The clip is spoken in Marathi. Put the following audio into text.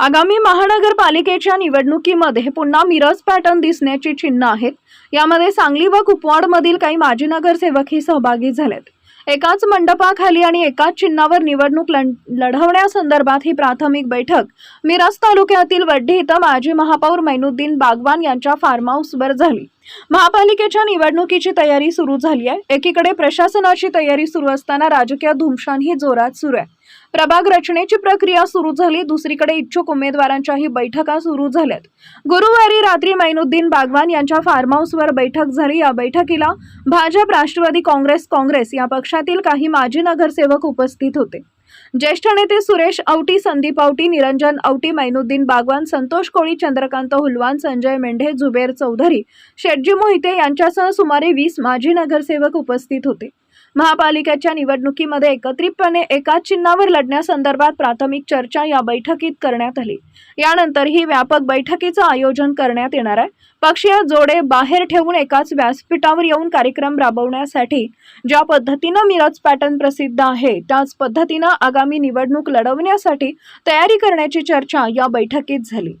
आगामी महानगरपालिकेच्या निवडणुकीमध्ये पुन्हा मिरज पॅटर्न दिसण्याची चिन्ह आहेत. यामध्ये सांगली व कुपवाडमधील काही माजी नगरसेवकही सहभागी झालेत. एकाच मंडपाखाली आणि एकाच चिन्हावर निवडणूक लढवण्यासंदर्भात ही प्राथमिक बैठक. मिरज तालुक्यातील वड्डी इथं माजी महापौर मैनुद्दीन बागवान यांच्या फार्म हाऊसवर झाली. महापालिकेच्या निवडणुकीची तयारी सुरू झाली आहे. एकीकडे प्रशासनाची तयारी सुरू असताना राजकीय धुमशानही जोरात सुरू आहे. प्रभाग रचनेची प्रक्रिया सुरू झाली दुसरीकडे इच्छुक उमेदवारांच्याही बैठका सुरू झाल्यात. गुरुवारी रात्री मैनुद्दीन बागवान यांच्या फार्म हाऊसवर बैठक झाली. या बैठकीला भाजप राष्ट्रवादी काँग्रेस काँग्रेस या पक्षातील काही माजी नगरसेवक उपस्थित होते. ज्येष्ठ नेते सुरेश औटी संदीप औटी निरंजन औटी मैनुद्दीन बागवान संतोष कोळी चंद्रकांत हुलवान संजय मेंढे जुबेर चौधरी शेटजी मोहिते यांच्यासह सुमारे वीस माजी नगरसेवक उपस्थित होते. महापालिकेच्या निवडणुकीमध्ये एकत्रितपणे एकाच चिन्हावर लढण्यासंदर्भात प्राथमिक चर्चा या बैठकीत करण्यात आली. यानंतर ही व्यापक बैठकीचं आयोजन करण्यात येणार आहे. पक्षीय जोडे बाहेर ठेवून एकाच व्यासपीठावर येऊन कार्यक्रम राबवण्यासाठी ज्या पद्धतीनं मिरज पॅटर्न प्रसिद्ध आहे त्याच पद्धतीनं आगामी निवडणूक लढवण्यासाठी तयारी करण्याची चर्चा या बैठकीत झाली.